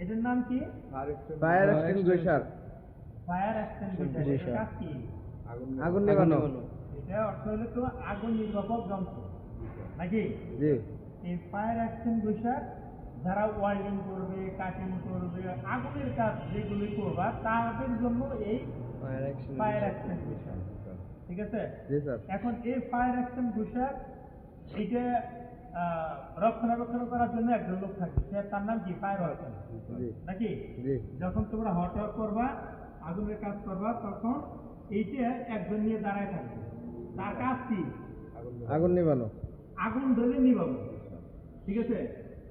এটার নাম কি? ফায়ার এক্সটিংগুইশার ফায়ার কাজ কি? আগুন নেভানো এটা অর্থ হলো তো আগুন নির্বাপক যন্ত্র। নাকি? জি। এই ফায়ার এক্সটেনগুইশার যারা ওয়ার্ল্ডিং করবে কাটিং করবে আগুনের কাজ যেগুলি করবা তাদের জন্য এই ফায়ার এক্সটেনগুইশার ঠিক আছে? জি স্যার। এখন এই ফায়ার এক্সটেনগুইশার এইটা আহ, রক্ষণাবেক্ষণ করার জন্য একজন লোক থাকে। সে তার নাম কি? ফায়ার ওয়ার্কার নাকি? যখন তোমরা হট ওয়ার্ক করবা আগুনের কাজ করবা তখন এইটা একজন নিয়ে দাঁড়ায় থাকবে। তার কাজ কি? আগুন নেভানো। আগুন ধরে নিবাবো ঠিক আছে?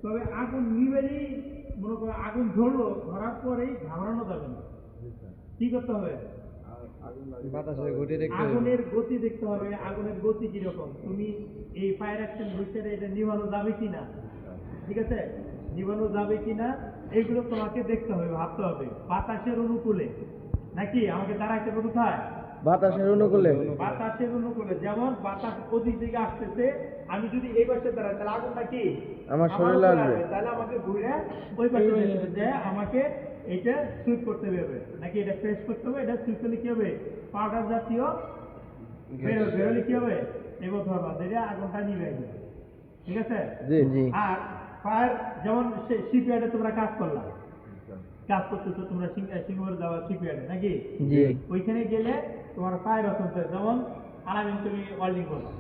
তবে আগুন নিবেলেই মনে করো আগুন ধরলো ধরার পরেই ঘাবড়ানো যাবে না। কি করতে হবে? আগুনের গতি দেখতে হবে আগুনের গতি কীরকম? তুমি এই ফায়ার অ্যাকশন এটা নিভানো যাবে কিনা? ঠিক আছে? নিভানো যাবে কিনা? এইগুলো তোমাকে দেখতে হবে ভাবতে হবে। বাতাসের অনুকূলে। নাকি? আমাকে দাঁড়াইতে হবে কোথায়? বাতাসের অনুকূলে। বাতাসের অনুকূলে। যেমন বাতাস ওদিক দিকে আসতেছে আমি যদি এই পাশে দাঁড়াই তাহলে আগুনটা কি? আমার শরীরে আসবে। তাহলে আমাকে ঘুরে ওই পাশে যেতে আমাকে এটা সুইপ করতে হবে নাকি এটা প্রেস করতে হবে এটা করলে কি হবে। পাউডার জাতীয় বেরো বেরোলে কি হবে। এবার ধরবা যেটা আগুনটা নিবে ঠিক আছে? জি জি। আর ফায়ার যেমন শিপইয়ার্ডে তোমরা কাজ করলা। কাজ করতেছো তোমরা সিঙ্গাপুরে যাওয়া শিপইয়ার্ডে নাকি? জি। ওইখানে গেলে তোমার ফায়ার অসন্ত যেমন আলামিন তুমি ওয়েল্ডিং করবা।